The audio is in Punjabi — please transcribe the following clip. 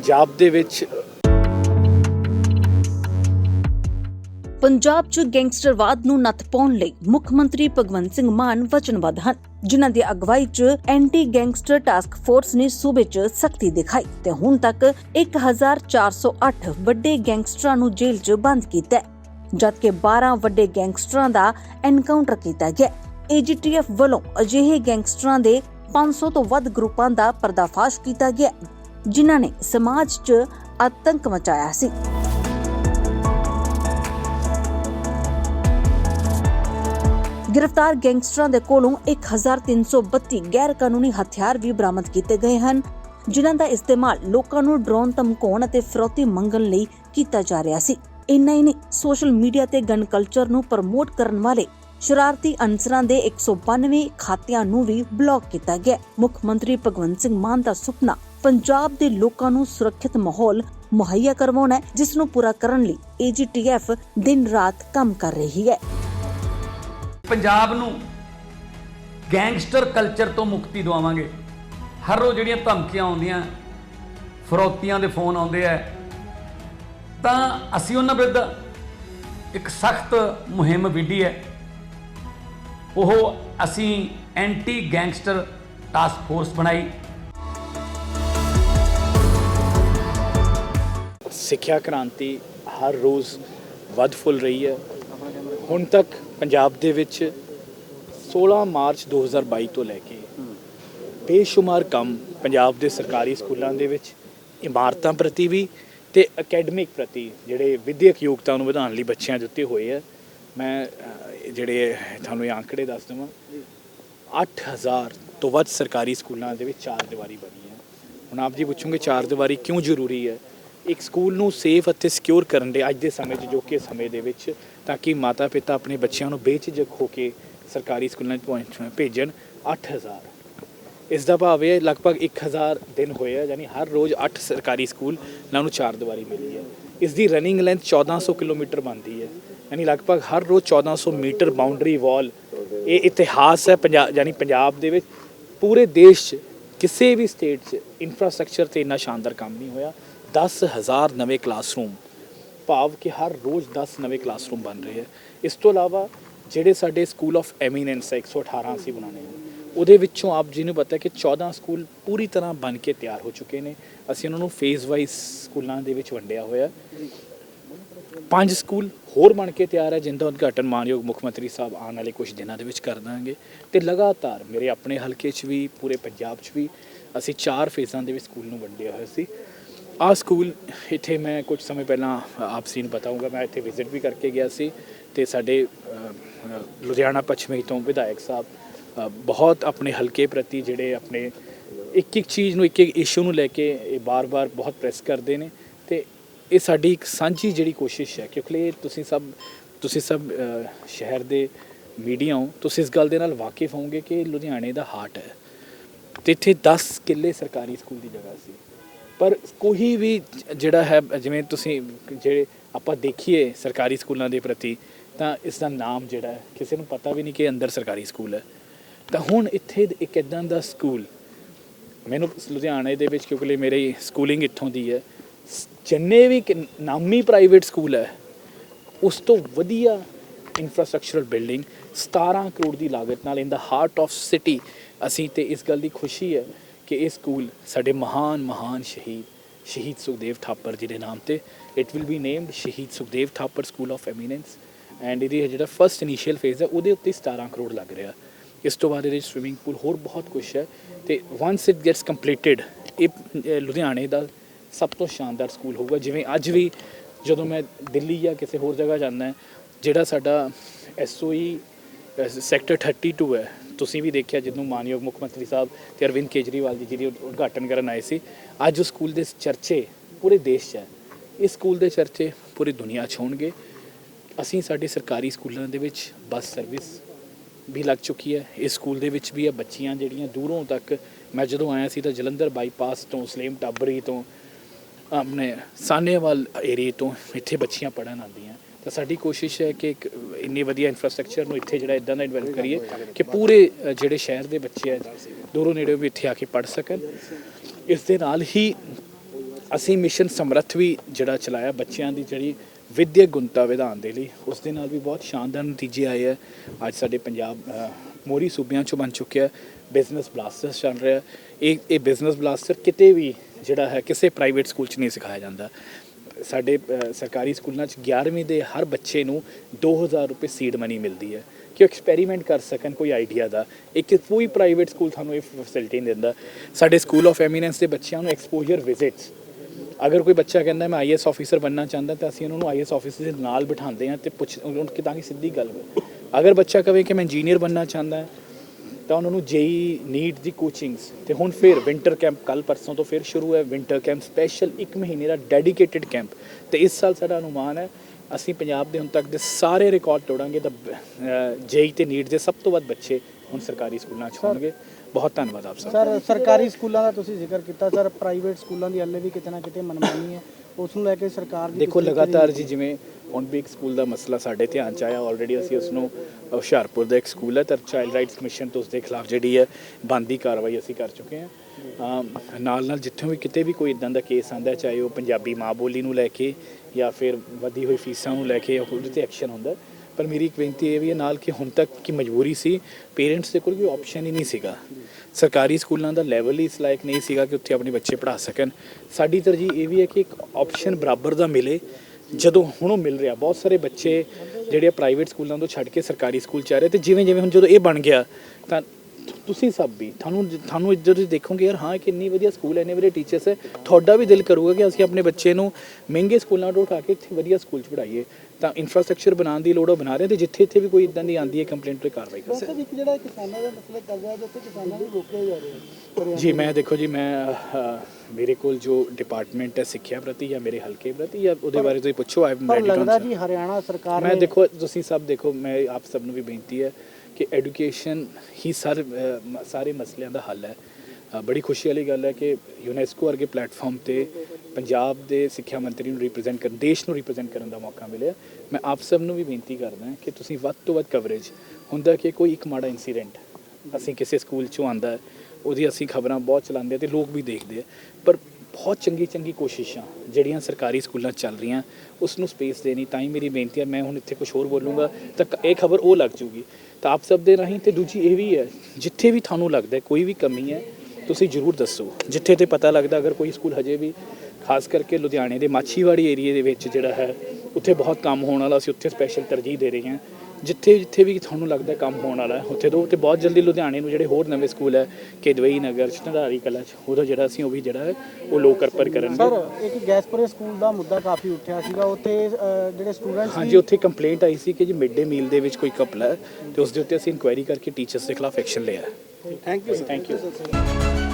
ਪੰਜਾਬ ਦੇ ਵਿੱਚ ਪੰਜਾਬ 'ਚ ਗੈਂਗਸਟਰਵਾਦ ਨੂੰ ਨੱਥ ਪਾਉਣ ਲਈ ਮੁੱਖ ਮੰਤਰੀ ਭਗਵੰਤ ਸਿੰਘ ਮਾਨ ਵਚਨਬੱਧ ਹਨ, ਜਿਨ੍ਹਾਂ ਦੀ ਅਗਵਾਈ 'ਚ ਐਂਟੀ ਗੈਂਗਸਟਰ ਟਾਸਕ ਫੋਰਸ ਨੇ ਸੂਬੇ 'ਚ ਸਖਤੀ ਦਿਖਾਈ ਤੇ ਹੁਣ ਤੱਕ 1408 ਵੱਡੇ ਗੈਂਗਸਟਰਾਂ ਨੂੰ ਜੇਲ੍ਹ 'ਚ ਬੰਦ ਕੀਤਾ ਜਦਕਿ 12 ਵੱਡੇ ਗੈਂਗਸਟਰਾਂ ਦਾ ਐਨਕਾਊਂਟਰ ਕੀਤਾ ਗਿਆ ਏਜੀਟੀਐਫ ਵੱਲੋਂ ਅਜਿਹੇ ਗੈਂਗਸਟਰਾਂ ਦੇ 500 ਤੋਂ ਵੱਧ ਗਰੁੱਪਾਂ ਦਾ ਪਰਦਾਫਾਸ਼ ਕੀਤਾ ਗਿਆ ਜਿਨ੍ਹਾਂ ਨੇ ਸਮਾਜ 'ਚ ਆਤੰਕ ਮਚਾਇਆ ਸੀ। ਗ੍ਰਿਫਤਾਰ ਗੈਂਗਸਟਰਾਂ ਦੇ ਕੋਲੋਂ 1332 ਗੈਰ ਕਾਨੂੰਨੀ ਹਥਿਆਰ ਵੀ ਬਰਾਮਦ ਕੀਤੇ ਗਏ ਹਨ, ਜਿਨ੍ਹਾਂ ਦਾ ਇਸਤੇਮਾਲ ਲੋਕਾਂ ਨੂੰ ਡਰੋਨ ਧਮਕਾਉਣ ਅਤੇ ਫਰੋਤੀ ਮੰਗਣ ਲਈ ਕੀਤਾ ਜਾ ਰਿਹਾ ਸੀ। ਇੰਨਾ ਹੀ ਨਹੀਂ, ਸੋਸ਼ਲ ਮੀਡੀਆ ਤੇ ਗਨ ਕਲਚਰ ਨੂੰ ਪ੍ਰਮੋਟ ਕਰਨ ਵਾਲੇ ਸ਼ਰਾਰਤੀ ਅਨਸਰਾਂ ਦੇ 192 ਖਾਤਿਆਂ ਨੂੰ ਵੀ ਬਲੌਕ ਕੀਤਾ ਗਿਆ। ਮੁੱਖ ਮੰਤਰੀ ਭਗਵੰਤ ਸਿੰਘ ਮਾਨ ਦਾ ਸੁਪਨਾ ਪੰਜਾਬ ਦੇ ਲੋਕਾਂ ਨੂੰ ਸੁਰੱਖਿਅਤ ਮਾਹੌਲ ਮੁਹੱਈਆ ਕਰਵਾਉਣਾ ਹੈ, ਜਿਸ ਨੂੰ ਪੂਰਾ ਕਰਨ ਲਈ ਏਜੀਟੀਐਫ ਦਿਨ ਰਾਤ ਕੰਮ ਕਰ ਰਹੀ ਹੈ। ਪੰਜਾਬ ਨੂੰ ਗੈਂਗਸਟਰ ਕਲਚਰ ਤੋਂ ਮੁਕਤੀ ਦਿਵਾਵਾਂਗੇ। ਹਰ ਰੋਜ਼ ਜਿਹੜੀਆਂ ਧਮਕੀਆਂ ਆਉਂਦੀਆਂ, ਫਰੋਤੀਆਂ ਦੇ ਫੋਨ ਆਉਂਦੇ ਆ, ਤਾਂ ਅਸੀਂ ਉਹਨਾਂ ਵਿਰੁੱਧ ਇੱਕ ਸਖਤ ਮੁਹਿੰਮ ਵਿੱਢੀ ਹੈ। ਉਹ ਅਸੀਂ ਐਂਟੀ ਗੈਂਗਸਟਰ ਟਾਸਕ ਫੋਰਸ ਬਣਾਈ। ਸਿੱਖਿਆ ਕ੍ਰਾਂਤੀ ਹਰ ਰੋਜ਼ ਵੱਧ ਫੁੱਲ ਰਹੀ ਹੈ। ਹੁਣ ਤੱਕ ਪੰਜਾਬ ਦੇ ਵਿੱਚ 16 ਮਾਰਚ 2022 ਤੋਂ ਲੈ ਕੇ ਬੇਸ਼ੁਮਾਰ ਕੰਮ ਪੰਜਾਬ ਦੇ ਸਰਕਾਰੀ ਸਕੂਲਾਂ ਦੇ ਵਿੱਚ, ਇਮਾਰਤਾਂ ਪ੍ਰਤੀ ਵੀ ਤੇ ਅਕੈਡਮਿਕ ਪ੍ਰਤੀ ਜਿਹੜੇ ਵਿਦਿਅਕ ਯੋਗਤਾ ਨੂੰ ਵਧਾਉਣ ਲਈ ਬੱਚਿਆਂ ਦਿੱਤੇ ਹੋਏ ਆ ਮੈਂ ਜਿਹੜੇ ਤੁਹਾਨੂੰ ਇਹ ਆંકੜੇ ਦੱਸ ਦਵਾਂ 8000 ਤੋਂ ਵੱਧ ਸਰਕਾਰੀ ਸਕੂਲਾਂ ਦੇ ਵਿੱਚ ਚਾਰ ਦੀਵਾਰੀ ਬਣੀ ਹੈ। ਹੁਣ ਆਪ ਜੀ ਪੁੱਛੋਗੇ ਚਾਰ ਦੀਵਾਰੀ ਕਿਉਂ ਜ਼ਰੂਰੀ ਹੈ? ਇੱਕ ਸਕੂਲ ਨੂੰ ਸੇਫ ਅਤੇ ਸਿਕਿਉਰ ਕਰਨ ਦੇ ਅੱਜ ਦੇ ਸਮੇਂ 'ਚ, ਜੋ ਕਿ ਸਮੇਂ ਦੇ ਵਿੱਚ, ਤਾਂ ਕਿ ਮਾਤਾ ਪਿਤਾ ਆਪਣੇ ਬੱਚਿਆਂ ਨੂੰ ਬੇਝਿਜਕ ਹੋ ਕੇ ਸਰਕਾਰੀ ਸਕੂਲਾਂ 'ਚ ਪਹੁੰਚ ਭੇਜਣ। 8000 ਇਸ ਦਾ ਭਾਵ ਇਹ ਹੈ, ਲਗਭਗ 1000 ਦਿਨ ਹੋਏ ਆ, ਯਾਨੀ ਹਰ ਰੋਜ਼ 8 ਸਰਕਾਰੀ ਸਕੂਲ ਨਾਲ ਨੂੰ ਚਾਰ ਦੀਵਾਰੀ ਮਿਲੀ ਹੈ। ਇਸ ਦੀ ਰਨਿੰਗ ਲੈਂਥ 1400 ਕਿਲੋਮੀਟਰ ਬਣਦੀ ਹੈ। ਯਾਨੀ ਲਗਭਗ ਹਰ ਰੋਜ਼ 1400 ਮੀਟਰ ਬਾਉਂਡਰੀ ਵਾਲ ਇਹ ਇਤਿਹਾਸ ਹੈ ਪੰਜਾਬ ਯਾਨੀ ਪੰਜਾਬ ਦੇ ਵਿੱਚ। ਪੂਰੇ ਦੇਸ਼ 'ਚ, ਕਿਸੇ ਵੀ ਸਟੇਟ 'ਚ ਇਨਫਰਾਸਟ੍ਰਕਚਰ ਤੇ ਇੰਨਾ ਸ਼ਾਨਦਾਰ ਕੰਮ ਨਹੀਂ ਹੋਇਆ। 10000 ਨਵੇਂ ਕਲਾਸਰੂਮ, ਭਾਵ ਕਿ ਹਰ ਰੋਜ਼ 10 ਨਵੇਂ ਕਲਾਸਰੂਮ ਬਣ ਰਹੇ ਹੈ ਇਸ ਤੋਂ ਇਲਾਵਾ ਜਿਹੜੇ ਸਾਡੇ ਸਕੂਲ ਆਫ ਐਮੀਨੈਂਸ ਹੈ 118 ਅਸੀਂ ਬਣਾਉਣੇ ਹਨ ਉਹਦੇ ਵਿੱਚੋਂ ਆਪ ਜੀ ਨੂੰ ਪਤਾ ਕਿ 14 ਸਕੂਲ ਪੂਰੀ ਤਰ੍ਹਾਂ ਬਣ ਕੇ ਤਿਆਰ ਹੋ ਚੁੱਕੇ ਨੇ। ਅਸੀਂ ਉਹਨਾਂ ਨੂੰ ਫੇਜ਼ ਵਾਈਜ਼ ਸਕੂਲਾਂ ਦੇ ਵਿੱਚ ਵੰਡਿਆ ਹੋਇਆ। ਪੰਜ ਸਕੂਲ ਹੋਰ ਬਣ ਕੇ ਤਿਆਰ ਹੈ ਜਿੰਦਾ ਉਦਘਾਟਨ ਮਾਨਯੋਗ ਮੁੱਖ ਮੰਤਰੀ ਸਾਹਿਬ ਆਉਣ ਵਾਲੇ ਕੁਝ ਦਿਨਾਂ ਦੇ ਵਿੱਚ ਕਰ ਦਾਂਗੇ। ਤੇ ਲਗਾਤਾਰ ਮੇਰੇ ਆਪਣੇ ਹਲਕੇ 'ਚ ਵੀ, ਪੂਰੇ ਪੰਜਾਬ 'ਚ ਵੀ ਅਸੀਂ ਚਾਰ ਫੇਜ਼ਾਂ ਦੇ ਵਿੱਚ ਸਕੂਲ ਨੂੰ ਵੰਡਿਆ ਹੋਇਆ ਸੀ। ਆਹ ਸਕੂਲ ਇੱਥੇ ਮੈਂ ਕੁਝ ਸਮੇਂ ਪਹਿਲਾਂ ਆਪ ਸੀ ਨੂੰ ਬਤਾਊਂਗਾ ਮੈਂ ਇੱਥੇ ਵਿਜ਼ਿਟ ਵੀ ਕਰਕੇ ਗਿਆ ਸੀ ਤੇ ਸਾਡੇ ਲੁਧਿਆਣਾ ਪੱਛਮੀ ਤੋਂ ਵਿਧਾਇਕ ਸਾਹਿਬ ਬਹੁਤ ਆਪਣੇ ਹਲਕੇ ਪ੍ਰਤੀ ਜਿਹੜੇ ਆਪਣੇ ਇੱਕ ਇੱਕ ਚੀਜ਼ ਨੂੰ ਇੱਕ ਇੱਕ ਇਸ਼ੂ ਨੂੰ ਲੈ ਕੇ ਇਹ ਬਾਰ-ਬਾਰ ਬਹੁਤ ਪ੍ਰੈਸ ਕਰਦੇ ਨੇ ਤੇ ਇਹ ਸਾਡੀ ਇੱਕ ਸਾਂਝੀ ਜਿਹੜੀ ਕੋਸ਼ਿਸ਼ ਹੈ, ਕਿਉਂਕਿ ਇਹ ਤੁਸੀਂ ਸਭ ਤੁਸੀਂ ਸਭ ਸ਼ਹਿਰ ਦੇ ਮੀਡੀਆ ਹੋ, ਤੁਸੀਂ ਇਸ ਗੱਲ ਦੇ ਨਾਲ ਵਾਕਿਫ ਹੋਵੋਗੇ ਕਿ ਲੁਧਿਆਣੇ ਦਾ ਹਾਰਟ ਹੈ। ਤੇ ਇੱਥੇ 10 ਕਿੱਲੇ ਸਰਕਾਰੀ ਸਕੂਲ ਦੀ ਜਗ੍ਹਾ ਸੀ। ਪਰ ਕੋਈ ਵੀ ਜਿਹੜਾ ਹੈ, ਜਿਵੇਂ ਤੁਸੀਂ ਜਿਹੜੇ ਆਪਾਂ ਦੇਖੀਏ ਸਰਕਾਰੀ ਸਕੂਲਾਂ ਦੇ ਪ੍ਰਤੀ, ਤਾਂ ਇਸ ਦਾ ਨਾਮ ਜਿਹੜਾ ਹੈ, ਕਿਸੇ ਨੂੰ ਪਤਾ ਵੀ ਨਹੀਂ ਕਿ ਅੰਦਰ ਸਰਕਾਰੀ ਸਕੂਲ ਹੈ। ਤਾਂ ਹੁਣ ਇੱਥੇ ਇੱਕ ਇਦਾਂ ਦਾ ਸਕੂਲ, ਮੈਨੂੰ ਲੁਧਿਆਣੇ ਦੇ ਵਿੱਚ ਕਿਉਂਕਿ ਮੇਰੀ ਸਕੂਲਿੰਗ ਇੱਥੋਂ ਦੀ ਹੈ, ਜਿੰਨੇ ਵੀ ਨਾਮੀ ਪ੍ਰਾਈਵੇਟ ਸਕੂਲ ਹੈ, ਉਸ ਤੋਂ ਵਧੀਆ ਇਨਫਰਾਸਟ੍ਰਕਚਰਲ ਬਿਲਡਿੰਗ 17 ਕਰੋੜ ਦੀ ਲਾਗਤ ਨਾਲ in the heart of city ਅਸੀਂ ਤੇ ਇਸ ਗੱਲ ਦੀ ਖੁਸ਼ੀ ਹੈ ਕਿ ਇਹ ਸਕੂਲ ਸਾਡੇ ਮਹਾਨ ਮਹਾਨ ਸ਼ਹੀਦ ਸ਼ਹੀਦ ਸੁਖਦੇਵ ਥਾਪਰ ਜੀ ਦੇ ਨਾਮ ਤੇ it will be named Shaheed Sukhdev Thapar school of eminence and ਇਹਦੀ ਜਿਹੜਾ ਫਰਸਟ ਇਨੀਸ਼ੀਅਲ ਫੇਜ਼ ਹੈ, ਉਹਦੇ ਉੱਤੇ 17 ਕਰੋੜ ਲੱਗ ਰਿਹਾ। ਇਸ ਤੋਂ ਬਾਅਦ ਇਹਦੇ ਸਵਿਮਿੰਗ ਪੂਲ ਹੋਰ ਬਹੁਤ ਕੁਝ ਹੈ ਤੇ ਵਾਂਸ ਇਟ ਗੈਟਸ ਕੰਪਲੀਟਡ ਇਹ ਲੁਧਿਆਣੇ ਦਾ ਸਭ ਤੋਂ ਸ਼ਾਨਦਾਰ ਸਕੂਲ ਹੋਊਗਾ। ਜਿਵੇਂ ਅੱਜ ਵੀ ਜਦੋਂ ਮੈਂ ਦਿੱਲੀ ਜਾਂ ਕਿਸੇ ਹੋਰ ਜਗ੍ਹਾ ਜਾਂਦਾ, ਜਿਹੜਾ ਸਾਡਾ ਐਸਓਈ ਸੈਕਟਰ 32 ਹੈ ਤੁਸੀਂ ਵੀ ਦੇਖਿਆ ਜਦੋਂ ਮਾਨਯੋਗ ਮੁੱਖ ਮੰਤਰੀ ਸਾਹਿਬ ਤੇ ਅਰਵਿੰਦ ਕੇਜਰੀਵਾਲ ਜੀ ਜਿਹੜੀ ਉਦਘਾਟਨ ਕਰਨ ਆਏ ਸੀ, ਅੱਜ ਉਸ ਸਕੂਲ ਦੇ ਚਰਚੇ ਪੂਰੇ ਦੇਸ਼ 'ਚ ਹੈ। ਇਸ ਸਕੂਲ ਦੇ ਚਰਚੇ ਪੂਰੀ ਦੁਨੀਆ 'ਚ ਹੋਣਗੇ। ਅਸੀਂ ਸਾਡੇ ਸਰਕਾਰੀ ਸਕੂਲਾਂ ਦੇ ਵਿੱਚ ਬੱਸ ਸਰਵਿਸ ਵੀ ਲੱਗ ਚੁੱਕੀ ਹੈ। ਇਸ ਸਕੂਲ ਦੇ ਵਿੱਚ ਵੀ ਇਹ ਬੱਚੀਆਂ ਜਿਹੜੀਆਂ ਦੂਰੋਂ ਤੱਕ ਮੈਂ ਜਦੋਂ ਆਇਆ ਸੀ ਤਾਂ ਜਲੰਧਰ ਬਾਈਪਾਸ ਤੋਂ, ਸਲੇਮ ਟਾਬਰੀ ਤੋਂ, ਆਪਣੇ ਸਾਨੇਵਾਲ ਏਰੀਏ ਤੋਂ ਇੱਥੇ ਬੱਚੀਆਂ ਪੜਨ ਆਉਂਦੀਆਂ। ਤਾਂ ਸਾਡੀ ਕੋਸ਼ਿਸ਼ ਹੈ ਕਿ ਇੱਕ ਇੰਨੀ ਵਧੀਆ ਇਨਫਰਾਸਟ੍ਰਕਚਰ ਨੂੰ ਇੱਥੇ ਜਿਹੜਾ ਇਦਾਂ ਦਾ ਡਿਵੈਲਪ ਕਰੀਏ ਕਿ ਪੂਰੇ ਜਿਹੜੇ ਸ਼ਹਿਰ ਦੇ ਬੱਚੇ ਆ ਦੂਰੋਂ ਨੇੜੇ ਵੀ ਇੱਥੇ ਆ ਕੇ ਪੜ ਸਕਣ। ਇਸ ਦੇ ਨਾਲ ਹੀ ਅਸੀਂ ਮਿਸ਼ਨ ਸਮਰੱਥ ਵੀ ਜਿਹੜਾ ਚਲਾਇਆ ਬੱਚਿਆਂ ਦੀ ਜਿਹੜੀ ਵਿਦਿਅਕ ਗੁਣਤਾ ਵਧਾਉਣ ਦੇ ਲਈ ਉਸ ਦੇ ਨਾਲ ਵੀ ਬਹੁਤ ਸ਼ਾਨਦਾਰ ਨਤੀਜੇ ਆਏ ਹੈ ਅੱਜ ਸਾਡੇ ਪੰਜਾਬ ਅ, ਮੋਹਰੀ ਸੂਬਿਆਂ ਚੋਂ ਬਣ ਚੁੱਕਿਆ ਬਿਜ਼ਨਸ ਬਲਾਸਟਰਸ ਚੱਲ ਰਿਹਾ। ਇਹ ਇਹ ਬਿਜ਼ਨਸ ਬਲਾਸਟਰ ਕਿਤੇ ਵੀ ਜਿਹੜਾ ਹੈ ਕਿਸੇ ਪ੍ਰਾਈਵੇਟ ਸਕੂਲ 'ਚ ਨਹੀਂ ਸਿਖਾਇਆ ਜਾਂਦਾ। ਸਾਡੇ ਸਰਕਾਰੀ ਸਕੂਲਾਂ 'ਚ 11ਵੀਂ ਦੇ ਹਰ ਬੱਚੇ ਨੂੰ 2000 ਰੁਪਏ ਸੀਡ ਮਨੀ ਮਿਲਦੀ ਹੈ। ਕਿ ਉਹ ਐਕਸਪੈਰੀਮੈਂਟ ਕਰ ਸਕਣ ਕੋਈ ਆਈਡੀਆ ਦਾ? ਇੱਕ ਕੋਈ ਪ੍ਰਾਈਵੇਟ ਸਕੂਲ ਤੁਹਾਨੂੰ ਇਹ ਫੈਸਿਲਿਟੀ ਨਹੀਂ ਦਿੰਦਾ। ਸਾਡੇ ਸਕੂਲ ਆਫ ਐਮੀਨੈਂਸ ਦੇ ਬੱਚਿਆਂ ਨੂੰ ਐਕਸਪੋਜ਼ਰ ਵਿਜ਼ਿਟਸ ਅਗਰ ਕੋਈ ਬੱਚਾ ਕਹਿੰਦਾ ਮੈਂ ਆਈਐਸ ਆਫੀਸਰ ਬਣਨਾ ਚਾਹੁੰਦਾ ਤਾਂ ਅਸੀਂ ਉਹਨਾਂ ਨੂੰ ਆਈਐਸ ਆਫੀਸਰ ਦੇ ਨਾਲ ਬਿਠਾਉਂਦੇ ਹਾਂ ਤੇ ਪੁੱਛ, ਉਹਨਾਂ ਕਿ ਤਾਂ ਕਿ ਸਿੱਧੀ ਗੱਲ ਹੋਵੇ। ਅਗਰ ਬੱਚਾ ਕਵੇ ਕਿ ਮੈਂ ਇੰਜੀਨੀਅਰ ਬਣਨਾ ਚਾਹੁੰਦਾ ਤਾਂ ਉਹਨਾਂ ਨੂੰ ਜੇਈ ਨੀਟ ਦੀ ਕੋਚਿੰਗਸ ਤੇ ਹੁਣ ਫਿਰ ਵਿੰਟਰ ਕੈਂਪ ਕੱਲ ਪਰਸੋਂ ਤੋਂ ਫਿਰ ਸ਼ੁਰੂ ਹੈ ਵਿੰਟਰ ਕੈਂਪ ਸਪੈਸ਼ਲ 1 ਮਹੀਨੇ ਦਾ ਡੈਡੀਕੇਟਿਡ ਕੈਂਪ ਤੇ ਇਸ ਸਾਲ ਸਾਡਾ ਅਨੁਮਾਨ ਹੈ ਅਸੀਂ ਪੰਜਾਬ ਦੇ ਹੁਣ ਤੱਕ ਦੇ ਸਾਰੇ ਰਿਕਾਰਡ ਤੋੜਾਂਗੇ ਤਾਂ ਜੇਈ ਤੇ ਨੀਟ ਦੇ ਸਭ ਤੋਂ ਵੱਧ ਬੱਚੇ ਹੁਣ ਸਰਕਾਰੀ ਸਕੂਲਾਂ 'ਚ ਹੋਣਗੇ ਬਹੁਤ ਧੰਨਵਾਦ ਆਪ ਸਭ ਦਾ। ਸਰ ਸਰਕਾਰੀ ਸਕੂਲਾਂ ਦਾ ਤੁਸੀਂ ਜ਼ਿਕਰ ਕੀਤਾ ਸਰ ਪ੍ਰਾਈਵੇਟ ਸਕੂਲਾਂ ਦੀ ਹੱਲੇ ਵੀ ਕਿਤੇ ਨਾ ਕਿਤੇ ਮਨਮਾਨੀ ਹੈ ਉਸ ਨੂੰ ਲੈ ਕੇ ਸਰਕਾਰ ਦੀ ਦੇਖੋ ਲਗਾਤਾਰ ਜੀ ਜਿਵੇਂ ਹੁਣ ਵੀ ਇੱਕ ਸਕੂਲ ਦਾ ਮਸਲਾ ਸਾਡੇ ਧਿਆਨ ਚ ਆਇਆ। ਆਲਰੇਡੀ ਅਸੀਂ ਉਸ ਨੂੰ ਹੁਸ਼ਿਆਰਪੁਰ ਦਾ ਇੱਕ ਸਕੂਲ ਹੈ, ਤਾਂ ਚਾਈਲਡ ਰਾਈਟਸ ਕਮਿਸ਼ਨ ਤੋਂ ਉਸ ਦੇ ਖਿਲਾਫ ਜਿਹੜੀ ਹੈ ਬੰਦੀ ਕਾਰਵਾਈ ਅਸੀਂ ਕਰ ਚੁੱਕੇ ਹਾਂ। ਨਾਲ ਨਾਲ ਜਿੱਥੋਂ ਵੀ ਕਿਤੇ ਵੀ ਕੋਈ ਇਦਾਂ ਦਾ ਕੇਸ ਆਂਦਾ ਚਾਹੇ ਉਹ ਪੰਜਾਬੀ ਮਾਂ ਬੋਲੀ ਨੂੰ ਲੈ ਕੇ ਜਾਂ ਫਿਰ ਵਧੀ ਹੋਈ ਫੀਸਾਂ ਨੂੰ ਲੈ ਕੇ ਉਹਦੇ ਤੇ ਐਕਸ਼ਨ ਹੁੰਦਾ, ਪਰ ਮੇਰੀ ਇੱਕ ਬੇਨਤੀ ਇਹ ਵੀ ਹੈ ਨਾਲ ਕਿ ਹੁਣ ਤੱਕ ਕੀ ਮਜਬੂਰੀ ਸੀ ਪੇਰੈਂਟਸ ਦੇ ਕੋਲ ਕੋਈ ਆਪਸ਼ਨ ਹੀ ਨਹੀਂ ਸੀਗਾ। ਸਰਕਾਰੀ ਸਕੂਲਾਂ ਦਾ ਲੈਵਲ ਹੀ ਇਸ ਲਾਇਕ ਨਹੀਂ ਸੀਗਾ ਕਿ ਉੱਥੇ ਆਪਣੇ ਬੱਚੇ ਪੜ੍ਹਾ ਸਕਣ। ਸਾਡੀ ਤਰਜੀਹ ਇਹ ਵੀ ਹੈ ਕਿ ਇੱਕ ਆਪਸ਼ਨ ਬਰਾਬਰ ਦਾ ਮਿਲੇ ਜਦੋਂ ਹੁਣ ਉਹ ਮਿਲ ਰਿਹਾ, ਬਹੁਤ ਸਾਰੇ ਬੱਚੇ ਜਿਹੜੇ ਪ੍ਰਾਈਵੇਟ ਸਕੂਲਾਂ ਤੋਂ ਛੱਡ ਕੇ ਸਰਕਾਰੀ ਸਕੂਲ ਚ ਆ ਰਹੇ ਤੇ ਜਿਵੇਂ ਜਿਵੇਂ ਹੁਣ ਜਦੋਂ ਇਹ ਬਣ ਗਿਆ, ਤਾਂ ਤੁਸੀਂ ਸਭ ਵੀ ਤੁਹਾਨੂੰ ਤੁਹਾਨੂੰ ਇੱਧਰ ਦੇਖੋਗੇ ਯਾਰ ਹਾਂ ਕਿ ਇੰਨੀ ਵਧੀਆ ਸਕੂਲ ਇੰਨੇ ਵਧੀਆ ਟੀਚਰਸ ਹੈ ਤੁਹਾਡਾ ਵੀ ਦਿਲ ਕਰੂਗਾ ਕਿ ਅਸੀਂ ਆਪਣੇ ਬੱਚੇ ਨੂੰ ਮਹਿੰਗੇ ਸਕੂਲਾਂ ਤੋਂ ਉਠਾ ਕੇ ਇੱਥੇ ਵਧੀਆ ਸਕੂਲ 'ਚ ਪੜ੍ਹਾਈਏ। ਤਾਂ ਇਨਫਰਾਸਟ੍ਰਕਚਰ ਬਣਾਉਣ ਦੀ ਲੋੜ ਉਹ ਬਣਾ ਰਹੇ ਤੇ ਜਿੱਥੇ ਇੱਥੇ ਵੀ ਕੋਈ ਇਦਾਂ ਦੀ ਆਂਦੀ ਹੈ ਕੰਪਲੇਂਟ ਤੇ ਕਾਰਵਾਈ ਕਰ ਸਰ ਇੱਕ ਜਿਹੜਾ ਕਿਸਾਨਾਂ ਦਾ ਮਸਲਾ ਚੱਲ ਰਿਹਾ ਜਿੱਥੇ ਕਿਸਾਨਾਂ ਨੂੰ ਰੋਕਿਆ ਜਾ ਰਿਹਾ ਜੀ ਮੈਂ ਦੇਖੋ ਜੀ ਮੈਂ ਮੇਰੇ ਕੋਲ ਜੋ ਡਿਪਾਰਟਮੈਂਟ ਹੈ ਸਿੱਖਿਆ ਪ੍ਰਤੀ ਜਾਂ ਮੇਰੇ ਹਲਕੇ ਪ੍ਰਤੀ ਜਾਂ ਉਹਦੇ ਬਾਰੇ ਤੁਸੀਂ ਪੁੱਛੋ ਆਈ ਲੱਗਦਾ ਜੀ ਹਰਿਆਣਾ ਸਰਕਾਰ ਮੈਂ ਦੇਖੋ ਤੁਸੀਂ ਸਭ ਦੇਖੋ ਮੈਂ ਆਪ ਸਭ ਨੂੰ ਵੀ ਬੇਨਤੀ ਹੈ ਕਿ ਐਜੂਕੇਸ਼ਨ ਹੀ ਸਰ ਸਾਰੇ ਮਸਲਿਆਂ ਦਾ ਹੱਲ ਹੈ। ਬੜੀ ਖੁਸ਼ੀ ਵਾਲੀ ਗੱਲ ਹੈ ਕਿ ਯੂਨੈਸਕੋ ਵਰਗੇ ਪਲੇਟਫਾਰਮ ਤੇ ਪੰਜਾਬ ਦੇ ਸਿੱਖਿਆ ਮੰਤਰੀ ਨੂੰ ਰਿਪਰੈਜ਼ੈਂਟ ਕਰਨ, ਦੇਸ਼ ਨੂੰ ਰਿਪਰੈਜ਼ੈਂਟ ਕਰਨ ਦਾ ਮੌਕਾ ਮਿਲਿਆ। ਮੈਂ ਆਪ ਸਭ ਨੂੰ ਵੀ ਬੇਨਤੀ ਕਰਦਾ ਕਿ ਤੁਸੀਂ ਵੱਧ ਤੋਂ ਵੱਧ ਕਵਰੇਜ ਹੁੰਦਾ ਕਿ ਕੋਈ ਇੱਕ ਮਾੜਾ ਇਨਸੀਡੈਂਟ ਅਸੀਂ ਕਿਸੇ ਸਕੂਲ ਚੋਂ ਆਂਦਾ ਉਹਦੀ ਅਸੀਂ ਖਬਰਾਂ ਬਹੁਤ ਚਲਾਉਂਦੇ ਹਾਂ ਤੇ ਲੋਕ ਵੀ ਦੇਖਦੇ ਆ। ਪਰ ਬਹੁਤ ਚੰਗੀ ਚੰਗੀ ਕੋਸ਼ਿਸ਼ਾਂ ਜਿਹੜੀਆਂ ਸਰਕਾਰੀ ਸਕੂਲਾਂ ਚੱਲ ਰਹੀਆਂ ਉਸ ਨੂੰ ਸਪੇਸ ਦੇਣੀ, ਤਾਂ ਹੀ ਮੇਰੀ ਬੇਨਤੀ ਹੈ ਮੈਂ ਹੁਣ ਇੱਥੇ ਕੁਝ ਹੋਰ ਬੋਲੂੰਗਾ, ਤਾਂ ਕ- ਇਹ ਖਬਰ ਉਹ ਲੱਗ ਜੂਗੀ। ਤਾਂ ਆਪ ਸਭ ਦੇ ਰਾਹੀਂ ਤੇ ਦੂਜੀ ਇਹ ਵੀ ਹੈ, ਜਿੱਥੇ ਵੀ ਤੁਹਾਨੂੰ ਲੱਗਦਾ ਕੋਈ ਵੀ ਕਮੀ ਹੈ, ਤੁਸੀਂ ਜ਼ਰੂਰ ਦੱਸੋ। ਜਿੱਥੇ ਤੇ ਪਤਾ ਲੱਗਦਾ, ਅਗਰ ਕੋਈ ਸਕੂਲ ਹਜੇ ਵੀ, ਖਾਸ ਕਰਕੇ ਲੁਧਿਆਣੇ ਦੇ ਮਾਛੀਵਾੜੀ ਏਰੀਏ ਦੇ ਵਿੱਚ ਜਿਹੜਾ ਹੈ, ਉੱਥੇ ਬਹੁਤ ਕੰਮ ਹੋਣ ਵਾਲਾ, ਅਸੀਂ ਉੱਥੇ ਸਪੈਸ਼ਲ ਤਰਜੀਹ ਦੇ ਰਹੇ ਹਾਂ। ਜਿੱਥੇ ਜਿੱਥੇ ਵੀ ਤੁਹਾਨੂੰ ਲੱਗਦਾ ਕੰਮ ਹੋਣ ਵਾਲਾ ਹੈ ਉੱਥੇ ਤੋਂ ਤੇ ਬਹੁਤ ਜਲਦੀ ਲੁਧਿਆਣੇ ਨੂੰ ਜਿਹੜੇ ਹੋਰ ਨਵੇਂ ਸਕੂਲ ਹੈ ਕੇਦਵਈ ਨਗਰ ਚੰਦਾਰੀ ਕਲਾ ਚ ਉਹਦਾ ਜਿਹੜਾ ਅਸੀਂ ਉਹ ਵੀ ਜਿਹੜਾ ਹੈ ਉਹ ਲੋਕ ਅਰਪਰ ਕਰਨਗੇ। ਸਰ ਇੱਕ ਗੈਸਪੁਰੇ ਸਕੂਲ ਦਾ ਮੁੱਦਾ ਕਾਫੀ ਉੱਠਿਆ ਸੀਗਾ ਉੱਥੇ ਜਿਹੜੇ ਸਟੂਡੈਂਟਸ ਹਾਂਜੀ ਉੱਥੇ ਕੰਪਲੇਂਟ ਆਈ ਸੀ ਕਿ ਜੀ ਮਿਡ ਡੇ ਮੀਲ ਦੇ ਵਿੱਚ ਕੋਈ ਕਪਲਾ ਹੈ ਤੇ ਉਸ ਦੇ ਉੱਤੇ ਅਸੀਂ ਇਨਕੁਆਇਰੀ ਕਰਕੇ ਟੀਚਰਸ ਦੇ ਖਿਲਾਫ ਐਕਸ਼ਨ ਲਿਆ ਥੈਂਕ ਯੂ ਥੈਂਕ ਯੂ